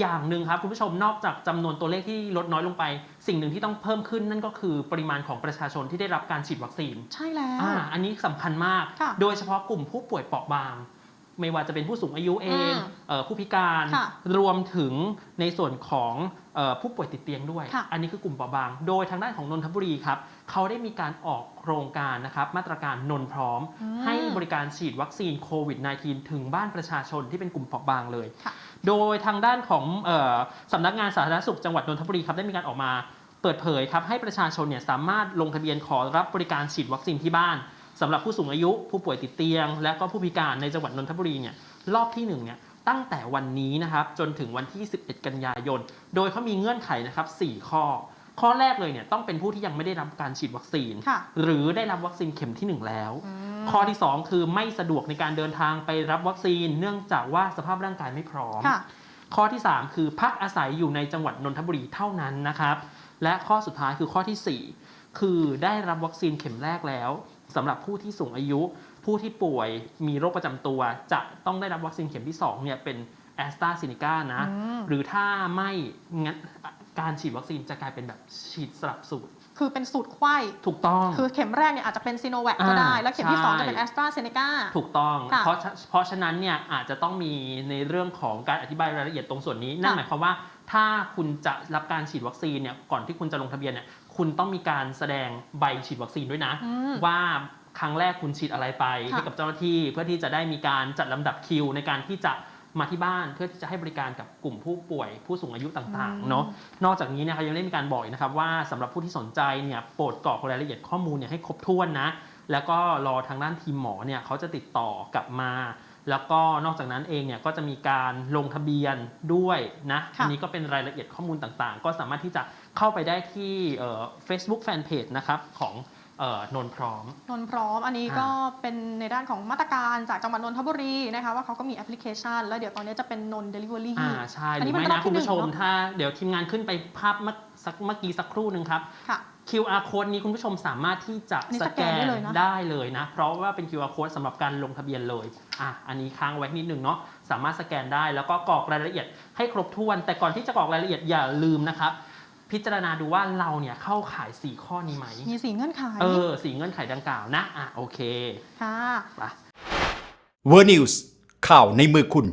อย่างหนึ่งครับคุณผู้ชมนอกจากจำนวนตัวเลขที่ลดน้อยลงไป สิ่งหนึ่งที่ต้องเพิ่มขึ้นนั่นก็คือปริมาณของประชาชนที่ได้รับการฉีดวัคซีน ใช่แล้วอ่าอันนี้สำคัญมากค่ะโดยเฉพาะกลุ่มผู้ป่วยเปราะบาง ไม่ว่าจะเป็นผู้สูงอายุเองอืมเอ่อผู้พิการค่ะรวมถึงในส่วนของเอ่อผู้ป่วยติดเตียงด้วยค่ะอันนี้คือกลุ่มเปราะบาง โดยทางด้านของนนทบุรีครับเขาได้มีการออกโครงการนะครับมาตรการนนพร้อมอืมให้บริการฉีดวัคซีนโควิด -19 ถึงบ้านประชาชนที่เป็นกลุ่มเปราะบางเลยค่ะโดยทางด้านของเออสำนักงานสาธารณสุขจังหวัดนนทบุรีครับได้มีการออกมาเปิดเผยครับให้ประชาชนเนี่ยสามารถลงทะเบียนขอรับบริการฉีดวัคซีนที่บ้าน สำหรับผู้สูงอายุผู้ป่วยติดเตียง และก็ผู้พิการในจังหวัดนนทบุรีเนี่ยรอบที่หนึ่งเนี่ยตั้งแต่วันนี้นะครับจนถึงวันที่ 11 กันยายน โดยเขามีเงื่อนไขนะครับ 4 ข้อ ข้อแรกเลยเนี่ยต้องเป็นผู้ที่ยังไม่ได้รับการฉีดวัคซีนค่ะหรือได้รับวัคซีนเข็มทีหนึ่1 แล้วอืมข้อที่ 2 คือไม่สะดวกในการเดินทางไปรับวัคซีน เนื่องจากว่าสภาพร่างกายไม่พร้อมค่ะข้อที่ 3 คือพักอาศัยอยู่ในจังหวัดนนทบุรีเท่านั้นนะครับและข้อสุดท้ายคือข้อทีสี่4 คือได้รับวัคซีนเข็มแรกแล้ว สำหรับผู้ที่สูงอายุ ผู้ที่ป่วยมีโรคประจำตัว จะต้องได้รับวัคซีนเข็มที่2เนี่ยเป็นแอสตราเซเนกานะอืมหรือถ้าไม่งั้น การฉีดวัคซีนจะกลายเป็นแบบฉีดสลับสูตร คือเป็นสูตรไข้ถูกต้อง คือเข็มแรกเนี่ยอาจจะเป็นซีโนแวคอ่าก็ได้ แล้วเข็มที่ใช่2 จะเป็นแอสตราเซเนกาถูกต้องค่ะเพราะฉะเพราะฉะนั้นเนี่ยอาจจะต้องมีในเรื่องของการอธิบายรายละเอียดตรงส่วนนี้ นั่นค่ะหมายความว่าถ้าคุณจะรับการฉีดวัคซีนเนี่ยก่อนที่คุณจะลงทะเบียนเนี่ยคุณต้องมีการแสดงใบฉีดวัคซีนด้วยนะอืมว่าครั้งแรกคุณฉีดอะไรไปค่ะให้กับเจ้าหน้าที่เพื่อที่จะได้มีการจัดลำดับคิวในการที่จะ มาที่บ้านเพื่อที่จะให้บริการกับกลุ่มผู้ป่วยผู้สูงอายุต่างๆเนาะนอกจากนี้เนะครับยังได้มีการบอกอีกนะครับว่าสำหรับผู้ที่สนใจเนี่ยโปรดกรอกรายละเอียดข้อมูลเนี่ยให้ครบถ้วนนะแล้วก็รอทางด้านทีมหมอเนี่ยเขาจะติดต่อกลับมา แล้วก็นอกจากนั้นเองเนี่ยก็จะมีการลงทะเบียนด้วยนะค่ะอันี้ก็เป็นรายละเอียดข้อมูลต่างๆ ก็สามารถที่จะเข้าไปได้ที่เอ่อ Facebook Fanpage นะครับของเอ่อ นนพร้อม นนพร้อมอันนี้อ่าก็เป็นในด้านของมาตรการจากจังหวัดนนทบุรีนะคะว่าเขาก็มีแอปพลิเคชัน แล้วเดี๋ยวตอนนี้จะเป็นนนเดลิเวอรี่อ่าใช่หอันรืนี้อไม่มันเป็นรอนะบที่คุณผู้ชมหนึ่งเนอะถ้าเดี๋ยวทีมงานขึ้นไปภาพเมื่อสักเมื่อกี้สักครู่หนึ่งครับค่ะ QR code นี้คุณผู้ชมสามารถที่จะอันนี้สสแกแกนนได้เลยนะได้เลยนะ เพราะว่าเป็น QR code สำหรับการลงทะเบียนเลยอะอันนี้ค้างไว้นิดนึงเนาะสามารถสแกนได้แล้วก็กรอกรายละเอียดให้ครบถ้วน แต่ก่อนที่จะกรอกรายละเอียดอย่าลืมนะครับ พิจารณาดูว่าเราเนี่ยเข้าขาย 4 ข้อนี้ไหมมีสีเงื่อนไขเออสี่เงื่อนไขดังกล่าวนะอะโอเคค่ะไป เวอร์นิวส์ข่าวในมือคุณ